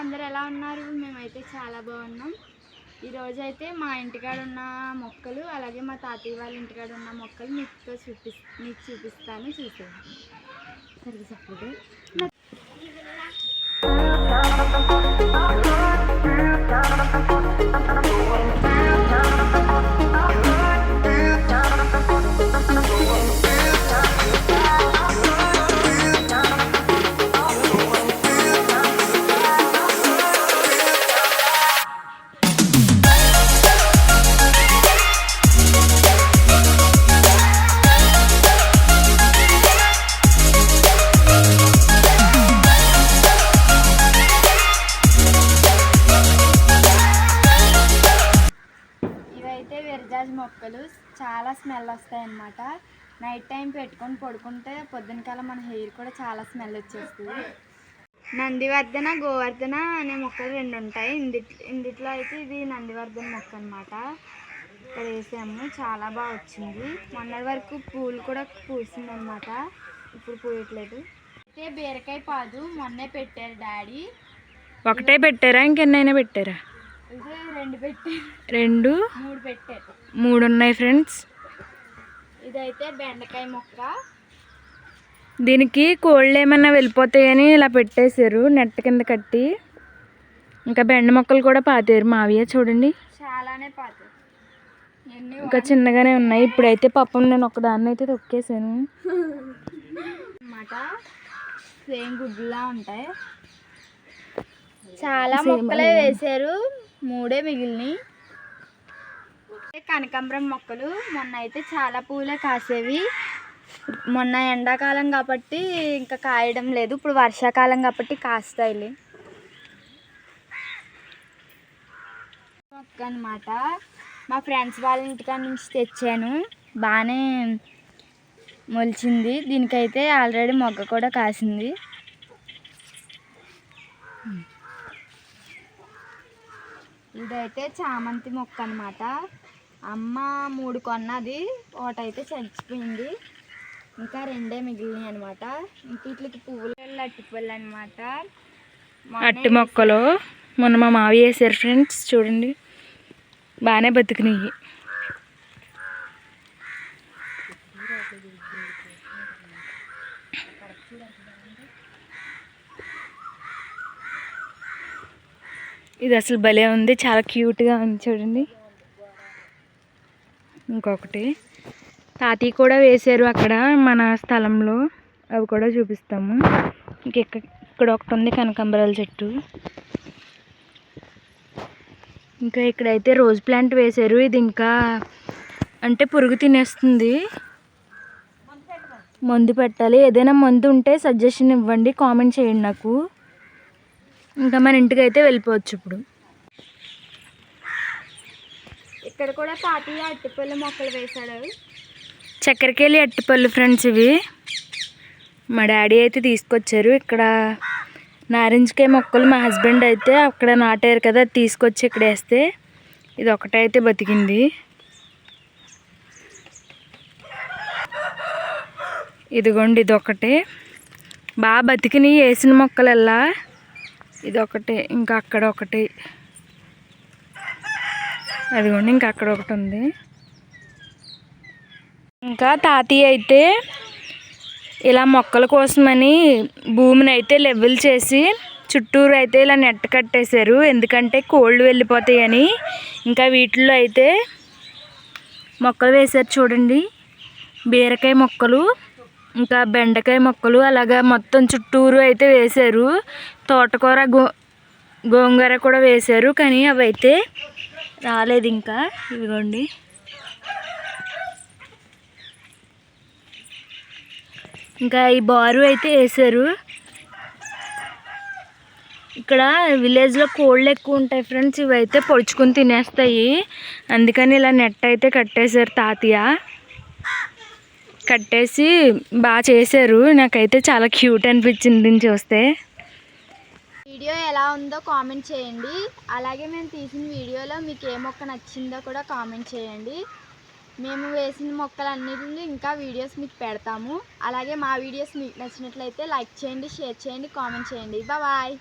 అందరు ఎలా ఉన్నారు? మేమైతే చాలా బాగున్నాం. ఈరోజు అయితే మా ఇంటికాడ ఉన్న మొక్కలు అలాగే మా తాతయ్య వాళ్ళ ఇంటికాడ ఉన్న మొక్కలు మీతో చూపి మీకు చూపిస్తాను చూసాను సరిగ్గా చెప్పండి Thank you. విరజాజి మొక్కలు చాలా స్మెల్ వస్తాయి అన్నమాట నైట్ టైం పెట్టుకొని పడుకుంటే పొద్దున కాలం మన హెయిర్ కూడా చాలా స్మెల్ వచ్చేస్తుంది. నందివర్ధన గోవర్ధన అనే మొక్కలు రెండు ఉంటాయి. ఇంది ఇందిట్లో అయితే ఇది నందివర్ధన మొక్క అనమాట ఇక్కడ వేసాము. చాలా బాగా వచ్చింది. మొన్నటి వరకు పూలు కూడా పూసింది అనమాట ఇప్పుడు పూయట్లేదు. అయితే బీరకాయ పాదు మొన్నే పెట్టారు డాడీ. ఒకటే పెట్టారా? ఇంకెన్నైనా పెట్టారా? ఇదే రెండు పెట్టారు. రెండు? మూడు పెట్టారు. మూడు ఉన్నాయి ఫ్రెండ్స్. ఇదైతే బెండకాయ మొక్క. దీనికి కోళ్ళు ఏమైనా వెళ్ళిపోతాయని ఇలా పెట్టేశారు నెట్ కింద కట్టి. ఇంకా బెండ మొక్కలు కూడా పాతారు మావియే చూడండి. చాలానే పాత ఎన్ని ఇంకా చిన్నగానే ఉన్నాయి. ఇప్పుడైతే పాపం నేను ఒకదాన్ని అయితే తొక్కేసాను అన్నమాట. సేమ్ గుడ్లా ఉంటాయి. చాలా మొక్కలే. వేశారు. మూడే మిగిలినాయి. కనకాంబరం మొక్కలు మొన్న అయితే చాలా పూలే కాసేవి. మొన్న ఎండాకాలం కాబట్టి ఇంకా కాయడం లేదు. ఇప్పుడు వర్షాకాలం కాబట్టి కాస్తాయి మొక్క అనమాట మా ఫ్రెండ్స్ వాళ్ళ ఇంటికాడ నుంచి తెచ్చాను. బాగానే మొలిచింది. దీనికైతే ఆల్రెడీ మొగ్గ కూడా కాసింది. ఇదైతే చామంతి మొక్క అనమాట అమ్మ మూడు కొన్నది ఒకటైతే చచ్చిపోయింది. ఇంకా రెండే మిగిలినాయి అనమాట వీటికి పువ్వులు అట్టి పువ్వులు అనమాట అట్టి మొక్కలు. మొన్న మా మావి వేసారు ఫ్రెండ్స్ చూడండి. బాగానే బతికినాయి. ఇది అసలు భలే ఉంది చాలా క్యూట్గా ఉంది చూడండి. ఇంకొకటి. తాతయ్య కూడా వేశారు అక్కడ మన స్థలంలో. అవి కూడా చూపిస్తాము. ఇంక ఇక్కడ ఇక్కడ ఒకటి ఉంది కనకాంబరాల చెట్టు. ఇంకా ఇక్కడైతే రోజ్ ప్లాంట్ వేశారు. ఇది ఇంకా అంటే పురుగు తినేస్తుంది. మందు పెట్టాలి. ఏదైనా మందు ఉంటే సజెషన్ ఇవ్వండి. కామెంట్ చేయండి నాకు. ఇంకా మన ఇంటికి అయితే వెళ్ళిపోవచ్చు ఇప్పుడు. ఇక్కడ కూడా తాతయ్య అట్టిపళ్ళు మొక్కలు వేశాడు. చక్కెరకేళి అట్టిపళ్ళు ఫ్రెండ్స్ ఇవి. మా డాడీ అయితే తీసుకొచ్చారు. ఇక్కడ నారింజకాయ మొక్కలు మా హస్బెండ్ అయితే అక్కడ నాటారు కదా అది తీసుకొచ్చి ఇక్కడ వేస్తే ఇది ఒకటైతే బతికింది. ఇదిగోండి ఇది ఒకటే బాగా బతికినాయి వేసిన మొక్కలల్లా. ఇది ఒకటే ఇంకా అక్కడ ఒకటి. అదిగోండి ఇంకా అక్కడ ఒకటి ఉంది. ఇంకా తాతయ్య అయితే ఇలా మొక్కల కోసమని భూమిని అయితే లెవెల్ చేసి చుట్టూరు అయితే ఇలా నెట్ కట్టేశారు. ఎందుకంటే కోళ్ళు వెళ్ళిపోతాయని. ఇంకా వీటిల్లో అయితే మొక్కలు వేశారు చూడండి. బీరకాయ మొక్కలు ఇంకా బెండకాయ మొక్కలు అలాగా మొత్తం చుట్టూరు అయితే వేశారు. తోటకూర గో గోంగూర కూడా వేశారు. కానీ అవి అయితే రాలేదు ఇంకా ఇదిగోండి ఇంకా ఈ బారు అయితే వేసారు. ఇక్కడ విలేజ్లో కోళ్ళు ఎక్కువ ఉంటాయి ఫ్రెండ్స్ ఇవి అయితే పొడుచుకుని తినేస్తాయి. అందుకని ఇలా నెట్ అయితే కట్టేశారు తాతయ్య. కట్టేసి బాగా చేశారు. నాకైతే చాలా క్యూట్ అనిపించింది చూస్తే. వీడియో ఎలా ఉందో కామెంట్ చేయండి. అలాగే మేము తీసిన వీడియోలో మీకు ఏ మొక్క నచ్చిందో కూడా కామెంట్ చేయండి. మేము వేసిన మొక్కలన్నిటిని ఇంకా వీడియోస్ మీకు పెడతాము. అలాగే మా వీడియోస్ మీకు నచ్చినట్లయితే లైక్ చేయండి షేర్ చేయండి కామెంట్ చేయండి. బాయ్